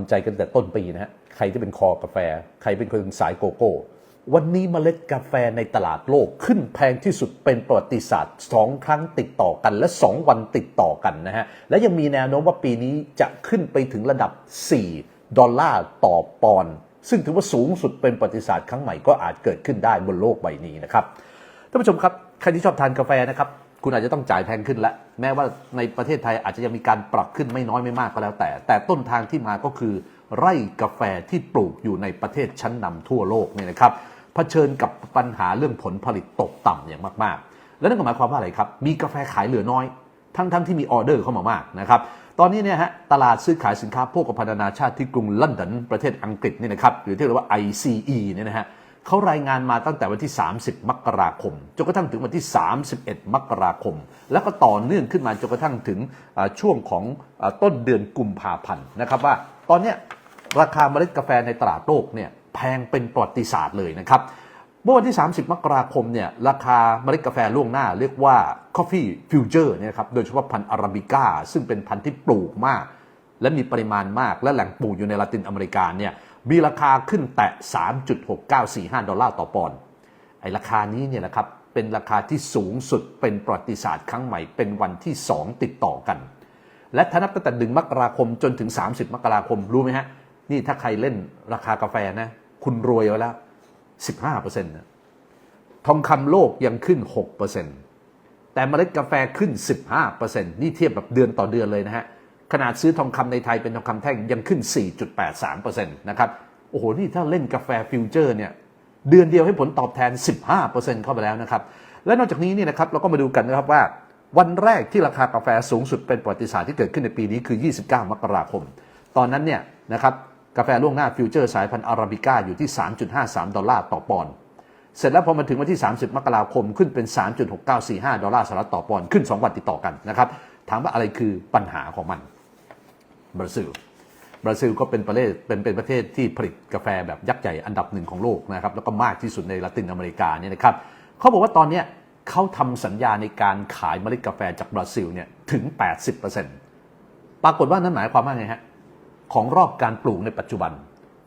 ำใจกันแต่ต้นปีนะฮะใครที่เป็นคอกาแฟ ใครเป็นคนสายโกโก้ วันนี้เมล็ดกาแฟในตลาดโลกขึ้นแพงที่สุดเป็นประวัติศาสตร์ 2 ครั้งติดต่อกันและ 2 วันติดต่อกันนะฮะ และยังมีแนวโน้มว่าปีนี้จะขึ้นไปถึงระดับ 4 ดอลลาร์ต่อปอนด์ซึ่งถือว่าสูงสุดเป็นประวัติศาสตร์ครั้งใหม่ก็อาจเกิดขึ้นได้บนโลกใบนี้นะครับท่านผู้ชมครับใครที่ชอบทานกาแฟนะครับ คุณอาจจะต้องจ่ายแพงขึ้นแล้วแม้ว่าในประเทศไทยอาจจะยังมีการปรับขึ้นไม่น้อยไม่มากก็แล้วแต่ แต่ต้นทางที่มาก็คือ ไร่กาแฟที่ปลูกอยู่ในประเทศชั้นนำทั่วโลกเนี่ยนะครับเผชิญกับปัญหาเรื่องผลผลิตตกต่ำอย่างมากๆ แล้วนั่นก็หมายความว่าอะไรครับ มีกาแฟขายเหลือน้อย ทั้งๆทที่มีออเดอร์เข้ามามากนะครับตอนนี้เนี่ยฮะตลาดซื้อขายสินค้าโภคภัณฑ์นานาชาติที่กรุงลอนดอนประเทศอังกฤษนี่นะครับหรือที่เรียกว่า ICE เนี่ยนะฮะ เขารายงานมาตั้งแต่วันที่ 30 มกราคม จนกระทั่งถึงวันที่ 31 มกราคม แล้วก็ต่อเนื่องขึ้นมาจนกระทั่งถึงช่วงของอต้นเดือนกุมภาพันธ์นะครับว่าตอนนี้ราคาเมล็ดกาแฟในตลาดโลกเนี่ยแพงเป็นประวัติศาสตร์เลยนะครับเมื่อวันที่ 30 มกราคมเนี่ยราคาเมล็ดกาแฟล่วงหน้า เรียกว่า Coffee Future เนี่ยครับโดยเฉพาะพันธุ์อาราบิก้าซึ่งเป็นพันธุ์ที่ปลูกมาก และมีปริมาณมากและแหล่งปลูกอยู่ในลาตินอเมริกาเนี่ย มีราคาขึ้นแตะ 3.6945 ดอลลาร์ต่อปอนด์ไอราคานี้เนี่ยนะครับเป็นราคาที่สูงสุดเป็นประวัติศาสตร์ครั้งใหม่เป็นวันที่ 2 ติดต่อกัน และถ้านับตั้งแต่1มกราคมจนถึง 30 มกราคมรู้ไหมฮะ นี่ถ้าใครเล่นราคากาแฟนะ คุณรวยไว้แล้ว 15%นะทองคำโลกยังขึ้น 6%แต่เมล็ดกาแฟขึ้น 15%นี่เทียบแบบเดือนต่อเดือนเลยนะฮะ ขนาดซื้อทองคำในไทยเป็นทองคำแท่งยังขึ้น 4.83%นะครับ โอ้โห นี่ถ้าเล่นกาแฟฟิวเจอร์เนี่ยเดือนเดียวให้ผลตอบแทน 15%เข้าไปแล้วนะครับ และนอกจากนี้เนี่ยนะครับเราก็มาดูกันนะครับว่าวันแรกที่ราคากาแฟสูงสุดเป็นประวัติศาสตร์ที่เกิดขึ้นในปีนี้คือ 29 มกราคม ตอนนั้นเนี่ยนะครับกาแฟล่วงหน้าฟิวเจอร์สายพันธุ์อาราบิก้าอยู่ที่ 3.53 ดอลลาร์ต่อปอนด์ เสร็จแล้วพอมาถึงวันที่ 30 มกราคมขึ้นเป็น 3.6945 ดอลลาร์สหรัฐต่อปอนด์ขึ้น 2 วันติดต่อกันนะครับ ถามว่าอะไรคือปัญหาของมันบราซิลบราซิลก็เป็นประเทศเป็นเป็นประเทศที่ผลิตกาแฟแบบยักษ์ใหญ่อันดับหนึ่งของโลกนะครับแล้วก็มากที่สุดในละตินอเมริกาเนี่ยนะครับเขาบอกว่าตอนนี้เขาทำสัญญาในการขายเมล็ดกาแฟจากบราซิลเนี่ยถึง 80%ปรากฏว่านั่นหมายความว่าไงฮะของรอบการปลูกในปัจจุบัน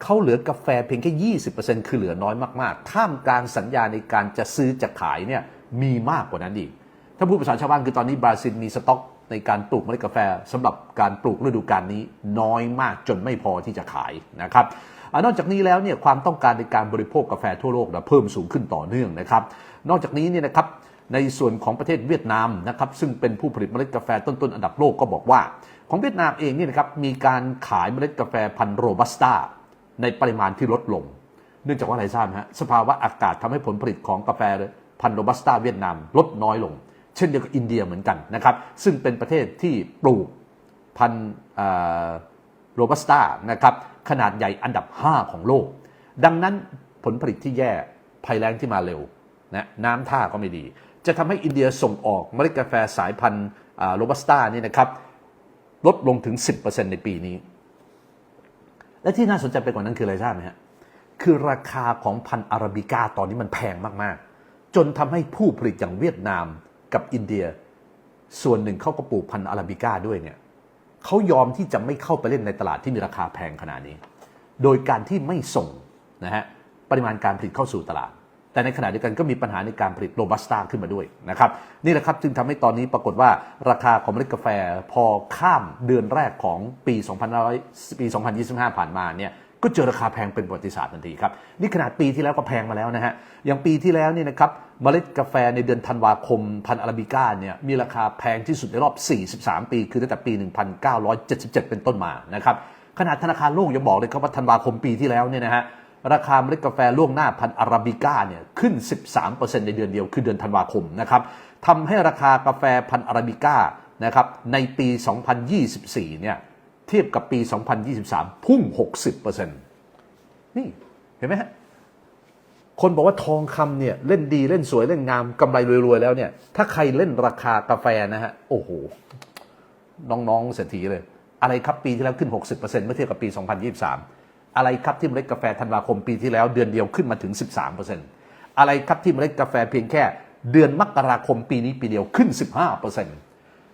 เขาเหลือกาแฟเพียงแค่ 20%คือเหลือน้อยมากๆ ท่ามกลางสัญญาในการจะซื้อจะขายเนี่ยมีมากกว่านั้นอีก ถ้าพูดภาษาชาวบ้านคือตอนนี้บราซิลมีสต็อก ในการปลูกเมล็ดกาแฟสำหรับการปลูกฤดูกาลนี้น้อยมากจนไม่พอที่จะขายนะครับอนอกจากนี้แล้วเนี่ยความต้องการในการบริโภคกาแฟทั่วโลกนะเพิ่มสูงขึ้นต่อเนื่องนะครับ นอกจากนี้เนี่ยนะครับในส่วนของประเทศเวียดนามนะครับซึ่งเป็นผู้ผลิตเมล็ดกาแฟต้นๆอันดับโลกก็บอกว่า ของเวียดนามเองเนี่ยนะครับมีการขายเมล็ดกาแฟพันธุ์โรบัสต้าในปริมาณที่ลดลง เนื่องจากว่าอะไรทราบฮะสภาวะอากาศทำให้ผลผลิตของกาแฟพันธุ์โรบัสต้าเวียดนามลดน้อยลง เช่นเดียวกับอินเดียเหมือนกันนะครับ ซึ่งเป็นประเทศที่ปลูกพันธุ์โรบัสต้านะครับขนาดใหญ่อันดับ 5 ของโลก ดังนั้นผลผลิตที่แย่ภัยแล้งที่มาเร็วนะน้ำท่าก็ไม่ดี จะทำให้อินเดียส่งออกเมล็ดกาแฟสายพันธุ์โรบัสต้านี่นะครับลดลงถึง 10%ในปีนี้ และที่น่าสนใจไปกว่านั้นคืออะไรทราบไหมฮะคือราคาของพันธุ์อาราบิก้าตอนนี้มันแพงมาก ๆ จนทำให้ผู้ผลิตอย่างเวียดนาม กับอินเดีย ส่วนหนึ่งเขาก็ปลูกพันธุ์อาราบิก้าด้วยเนี่ยเขายอมที่จะไม่เข้าไปเล่นในตลาดที่มีราคาแพงขนาดนี้ โดยการที่ไม่ส่งนะฮะปริมาณการผลิตเข้าสู่ตลาด แต่ในขณะเดียวกันก็มีปัญหาในการผลิตโรบัสต้าขึ้นมาด้วยนะครับนี่แหละครับจึงทำให้ตอนนี้ปรากฏว่าราคาของเมล็ดกาแฟพอข้ามเดือนแรกของปี 2000ปี 2025 ผ่านมาเนี่ยก็เจอราคาแพงเป็นประวัติศาสตร์ทันทีครับนี่ขนาดปีที่แล้วก็แพงมาแล้วนะฮะอย่างปีที่แล้วนี่นะครับเมล็ดกาแฟในเดือนธันวาคมพันอาราบิก้าเนี่ยมีราคาแพงที่สุดในรอบ 43 ปี คือตั้งแต่ปี 1977 เป็นต้นมานะครับขนาดธนาคารโลกยังบอกเลยครับว่าธันวาคมปีที่แล้วเนี่ยนะฮะราคาเมล็ดกาแฟล่วงหน้าพันอาราบิก้าเนี่ยขึ้น 13%ในเดือนเดียวคือเดือนธันวาคมนะครับทำให้ราคากาแฟพันอาราบิก้านะครับในปี 2024 เนี่ย เทียบกับปี 2023 พุ่ง 60%นี่เห็นไหมฮะ คนบอกว่าทองคำเนี่ยเล่นดีเล่นสวยเล่นงามกำไรรวยๆแล้วเนี่ย ถ้าใครเล่นราคากาแฟนะฮะ โอ้โห น้องๆเศรษฐีเลย อะไรครับปีที่แล้วขึ้น 60%เมื่อเทียบกับปี 2023 อะไรครับที่เมล็ดกาแฟธันวาคมปีที่แล้วเดือนเดียวขึ้นมาถึง 13%อะไรครับที่เมล็ดกาแฟเพียงแค่เดือนมกราคมปีนี้ปีเดียวขึ้น 15%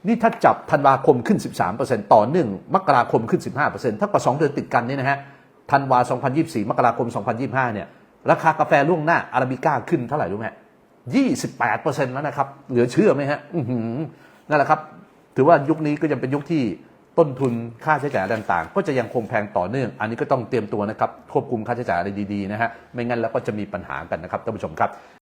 นี่ถ้าจับธันวาคมขึ้น 13%ต่อเนื่องมกราคมขึ้น 15%ถ้ากับ2เดือนติดกันนี่นะฮะธันวา 2024 มกราคม 2025 เนี่ย ราคากาแฟล่วงหน้าอาราบิก้าขึ้นเท่าไหร่รู้ไหม28%แล้วนะครับ เหลือเชื่อไหมฮะอืนั่นแหละครับ ถือว่ายุคนี้ก็ยังเป็นยุคที่ต้นทุนค่าใช้จ่ายต่างๆ ก็จะยังคงแพงต่อเนื่อง อันนี้ก็ต้องเตรียมตัวนะครับ ควบคุมค่าใช้จ่ายอะไรดีๆนะฮะ ไม่งั้นแล้วก็จะมีปัญหากันนะครับท่านผู้ชมครับ